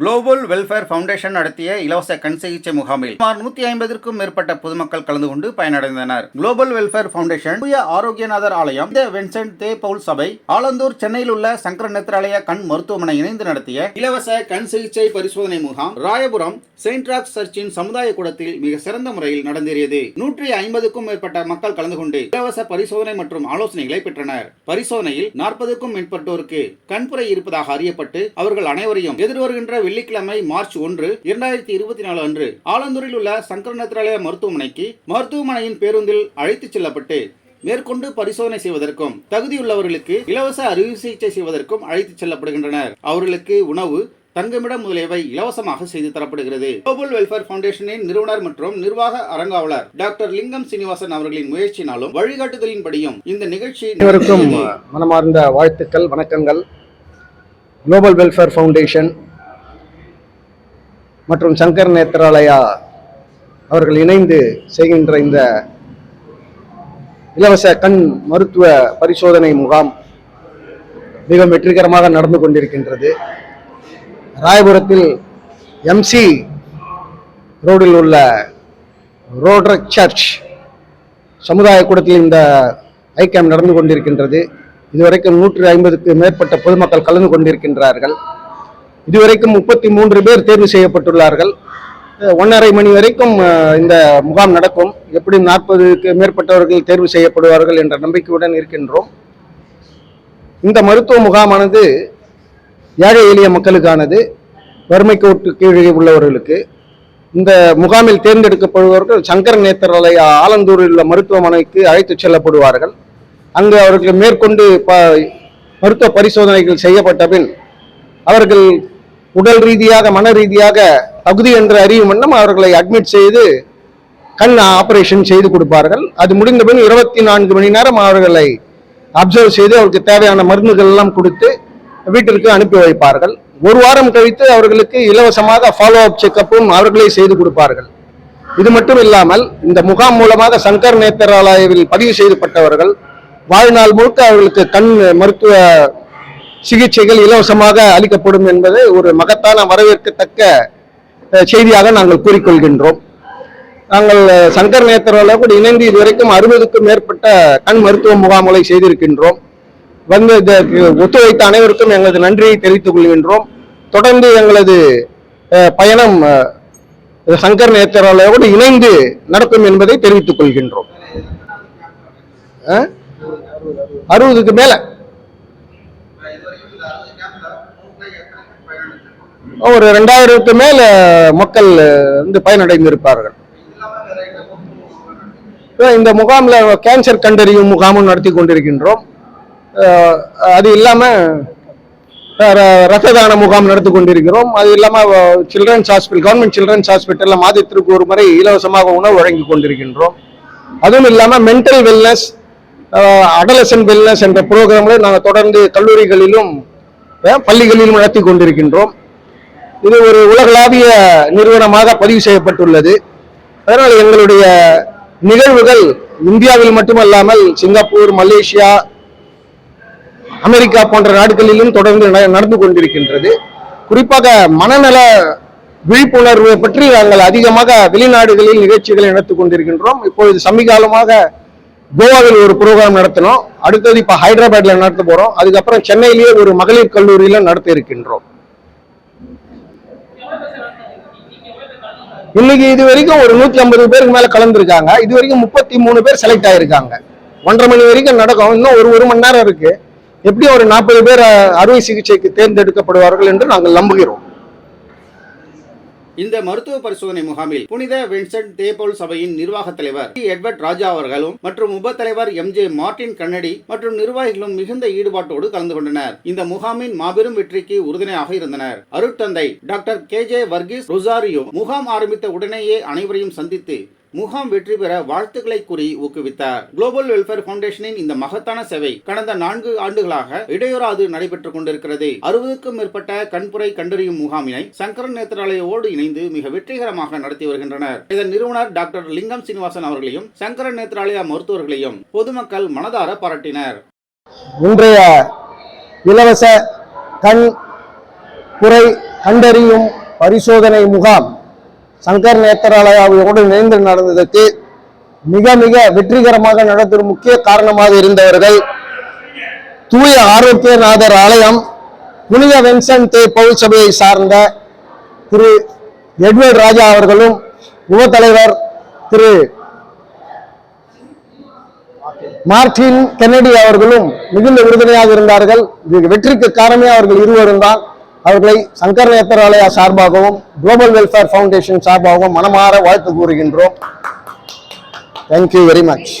Global welfare foundation நடத்திய இலவச கண் சிகிச்சை முகாமில் சுமார் நூத்தி ஐம்பதற்கும் மேற்பட்ட பொதுமக்கள் கலந்து கொண்டு பயனடைந்தனர். குளோபல் வெல்ஃபேர் ஃபவுண்டேஷன் தூய ஆரோக்கியநாதர் ஆலயம் இந்த வென்சென்ட் தே பவுல் சபை ஆலந்தூர் சென்னையில் உள்ள சங்கர நேத்ராலய கண் மருத்துவமனை இணைந்து நடத்திய இலவச கண் சிகிச்சை பரிசோதனை முகாம் ராயபுரம் செயின்ட் ராக்ஸ் சர்ச்சின் சமுதாய கூடத்தில் மிக சிறந்த முறையில் நடந்தேறியது. நூற்றி ஐம்பதுக்கும் மேற்பட்ட மக்கள் கலந்து கொண்டு இலவச பரிசோதனை மற்றும் ஆலோசனைகளை பெற்றனர். பரிசோதனையில் நாற்பதுக்கும் மேற்பட்டோருக்கு கண்புரை இருப்பதாக அறியப்பட்டு அவர்கள் அனைவரையும் எதிர்வருகின்ற வெள்ளி வெள்ளிக்கிழமை மார்ச் ஒன்று இரண்டாயிரத்தி இருபத்தி நாலு அன்று ஆலந்தூரில் உள்ள சங்கர நேத்ராலய மருத்துவமனைக்கு மருத்துவமனையின் பேருந்தில் அழைத்துச் செல்லப்பட்டு மேற்கொண்டு பரிசோதனை செய்வதற்கும் தகுதியுள்ளவர்களுக்கு இலவச அறுவை சிகிச்சை செய்வதற்கும் அழைத்துச் செல்லப்படுகின்றனர். அவர்களுக்கு உணவு தங்குமிடம் முதலியவை இலவசமாக செய்து தரப்படுகிறது. குளோபல் வெல்ஃபேர் ஃபவுண்டேஷனின் நிறுவனர் மற்றும் நிர்வாக அரங்காவலர் டாக்டர் லிங்கம் சீனிவாசன் அவர்களின் முயற்சியினாலும் வழிகாட்டுதலின்படியும் இந்த நிகழ்ச்சி. மனமார்ந்த வாழ்த்துக்கள் வணக்கங்கள். குளோபல் வெல்ஃபேர் ஃபவுண்டேஷன் மற்றும் சங்கர் நேத்ராலயா அவர்கள் இணைந்து செய்கின்ற இந்த இலவச கண் மருத்துவ பரிசோதனை முகாம் மிக வெற்றிகரமாக நடந்து கொண்டிருக்கின்றது. ராயபுரத்தில் எம்சி ரோடில் உள்ள ரோட்ரக் சர்ச் சமுதாய கூடத்தில் இந்த ஐக்கியம் நடந்து கொண்டிருக்கின்றது. இதுவரைக்கும் நூற்று ஐம்பதுக்கு மேற்பட்ட பொதுமக்கள் கலந்து கொண்டிருக்கின்றார்கள். இதுவரைக்கும் முப்பத்தி மூன்று பேர் தேர்வு செய்யப்பட்டுள்ளார்கள். ஒன்றரை மணி வரைக்கும் இந்த முகாம் நடக்கும். எப்படி நாற்பதுக்கு மேற்பட்டவர்கள் தேர்வு செய்யப்படுவார்கள் என்ற நம்பிக்கையுடன் இருக்கின்றோம். இந்த மருத்துவ முகாமானது ஏழை எளிய மக்களுக்கானது வறுமை கோட்டு கீழே உள்ளவர்களுக்கு. இந்த முகாமில் தேர்ந்தெடுக்கப்படுபவர்கள் சங்கர் நேத்திராலய ஆலந்தூரில் உள்ள மருத்துவமனைக்கு அழைத்துச் செல்லப்படுவார்கள். அங்கு அவர்கள் மேற்கொண்டு ப மருத்துவ பரிசோதனைகள் செய்யப்பட்ட பின் அவர்கள் உடல் ரீதியாக மன ரீதியாக தகுதி என்று அறியும் வண்ணம் அவர்களை அட்மிட் செய்து கண் ஆபரேஷன் செய்து கொடுப்பார்கள். அது முடிந்த பின் இருபத்தி நான்கு மணி நேரம் அவர்களை அப்சர்வ் செய்து அவருக்கு தேவையான மருந்துகள் எல்லாம் கொடுத்து வீட்டிற்கு அனுப்பி வைப்பார்கள். ஒரு வாரம் கழித்து அவர்களுக்கு இலவசமாக ஃபாலோ அப் செக்கப்பும் அவர்களே செய்து கொடுப்பார்கள். இது மட்டும் இல்லாமல் இந்த முகாம் மூலமாக சங்கர் நேத்தராலயாவில் பதிவு செய்யப்பட்டவர்கள் வாழ்நாள் முழுக்க அவர்களுக்கு கண் மருத்துவ சிகிச்சைகள் இலவசமாக அளிக்கப்படும் என்பது ஒரு மகத்தான வரவேற்கத்தக்க செய்தியாக நாங்கள் கூறிக்கொள்கின்றோம். நாங்கள் சங்கர் சங்கர் கூட இணைந்து இதுவரைக்கும் அறுபதுக்கும் மேற்பட்ட கண் மருத்துவ முகாம்களை செய்திருக்கின்றோம். வந்து ஒத்துழைத்த அனைவருக்கும் எங்களது நன்றியை தெரிவித்துக் கொள்கின்றோம். தொடர்ந்து எங்களது பயணம் சங்கர் நேத்தராலயோடு இணைந்து நடக்கும் என்பதை தெரிவித்துக் கொள்கின்றோம். அறுபதுக்கு மேல. ஒரு ரெண்டாயிரத்துக்கு மேல மக்கள் வந்து பயனடைந்திருப்பார்கள். அஹ் இந்த முகாமில் கேன்சர் கண்டறியும் முகாமும் நடத்தி கொண்டிருக்கின்றோம். அது இல்லாமல் ர- ரத்த தான முகாம் நடத்தி கொண்டிருக்கிறோம். அது இல்லாமல் சில்ட்ரன்ஸ் ஹாஸ்பிட்டல் கவர்மெண்ட் சில்ட்ரன்ஸ் ஹாஸ்பிட்டலில் மாதத்திற்கு ஒரு முறை இலவசமாக உணவு வழங்கி கொண்டிருக்கின்றோம். அதுவும் இல்லாமல் மென்டல் வெல்னஸ் அடலசன் வெல்னஸ் என்ற ப்ரோக்ராம்களை நாங்கள் தொடர்ந்து கல்லூரிகளிலும் பள்ளிகளிலும் நடத்தி கொண்டிருக்கின்றோம். இது ஒரு உலகளாவிய நிறுவனமாக பதிவு செய்யப்பட்டுள்ளது. அதனால் எங்களுடைய நிகழ்வுகள் இந்தியாவில் மட்டுமல்லாமல் சிங்கப்பூர் மலேசியா அமெரிக்கா போன்ற நாடுகளிலும் தொடர்ந்து நட- நடந்து கொண்டிருக்கின்றது. குறிப்பாக மனநல விழிப்புணர்வு பற்றி நாங்கள் அதிகமாக வெளிநாடுகளில் நிகழ்ச்சிகளை நடத்தி கொண்டிருக்கின்றோம். இப்பொழுது சமீகாலமாக கோவாவில் ஒரு ப்ரோக்ராம் நடத்தினோம். அடுத்தது இப்ப ஹைதராபாத்ல நடத்த போறோம். அதுக்கப்புறம் சென்னையிலேயே ஒரு மகளிர் கல்லூரியில நடத்த இருக்கின்றோம் இன்னைக்கு இது வரைக்கும் ஒரு நூத்தி ஐம்பது பேருக்கு மேல கலந்துருக்காங்க. இது வரைக்கும் முப்பத்தி மூணு பேர் செலக்ட் ஆயிருக்காங்க. ஒன்றரை மணி வரைக்கும் நடக்கும். இன்னும் ஒரு ஒரு மணி நேரம் இருக்கு. எப்படியும் ஒரு நாற்பது பேர் அறுவை சிகிச்சைக்கு தேர்ந்தெடுக்கப்படுவார்கள் என்று நாங்கள் நம்புகிறோம். இந்த மருத்துவ பரிசோதனை முகாமில் புனித வின்சென்ட் தேபோல் சபையின் நிர்வாக தலைவர் டி. எட்வர்ட் ராஜா அவர்களும் மற்றும் உப தலைவர் எம். ஜே. மார்டின் கண்ணடி மற்றும் நிர்வாகிகளும் மிகுந்த ஈடுபாட்டோடு கலந்து கொண்டனர். இந்த முகாமின் மாபெரும் வெற்றிக்கு உறுதுணையாக இருந்தனர். அருட்தந்தை doctor K. J. Varghese Rosario முகாம் ஆரம்பித்த உடனேயே அனைவரையும் சந்தித்து முகாம் வெற்றி பெற வாழ்த்துக்களை கூறி ஊக்குவித்தார். குளோபல் வெல்ஃபேர் ஃபவுண்டேஷனின் இந்த மகத்தான சேவை கடந்த நான்கு ஆண்டுகளாக இடையூறாது நடைபெற்றுக் கொண்டிருக்கிறது. அறுபதுக்கும் மேற்பட்ட கண்புரை கண்டறியும் முகாமினை சங்கரன் நேத்திராலயோடு இணைந்து மிக வெற்றிகரமாக நடத்தி வருகின்றனர். இதன் நிறுவனர் டாக்டர் லிங்கம் சீனிவாசன் அவர்களையும் சங்கரன் நேத்ராலயா மருத்துவர்களையும் பொதுமக்கள் மனதார பாராட்டினர். இன்றைய இலவச கண் குறை கண்டறியும் பரிசோதனை முகாம் சங்கர் நேத்திராலயாவோடு இணைந்து நடந்ததற்கு மிக மிக வெற்றிகரமாக நடத்தும் முக்கிய காரணமாக இருந்தவர்கள் தூய ஆரோக்கியநாதர் ஆலயம் புனித வென்சன் தே பவுல் சபையை சார்ந்த திரு எட்வர்ட் ராஜா அவர்களும் யுவ தலைவர் திரு மார்டின் கென்னடி அவர்களும் மிகுந்த உறுதுணையாக இருந்தார்கள். வெற்றிக்கு காரணமே அவர்கள் இருவரும் தான் அவர்களை சங்கர் நேத்தராலயா சார்பாகவும் குளோபல் வெல்ஃபேர் ஃபவுண்டேஷன் சார்பாகவும் மனமாற வாழ்த்து கூறுகின்றோம். Thank you very much